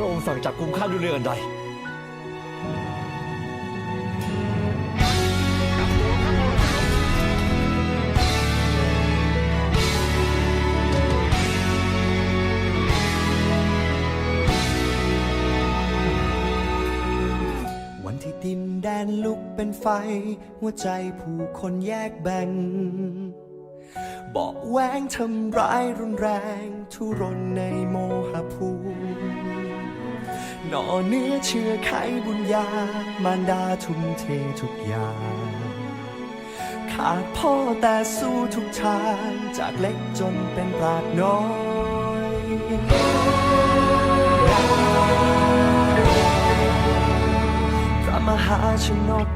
ำสั่งจับกุมข้าด้วยเรื่องอันใดวันที่ดินแดนลุกเป็นไฟ หัวใจผู้คนแยกแบ่งบอกแหวงทำร้ายรุนแรง ทุรนในโมหภูมิ หน่อเนื้อเชื่อไขบุญญามารดาทุ่มเททุกอย่าง ขาดพ่อแต่สู้ทุกทางจากเล็กจนเป็นปราดน้อยพระมหาชนก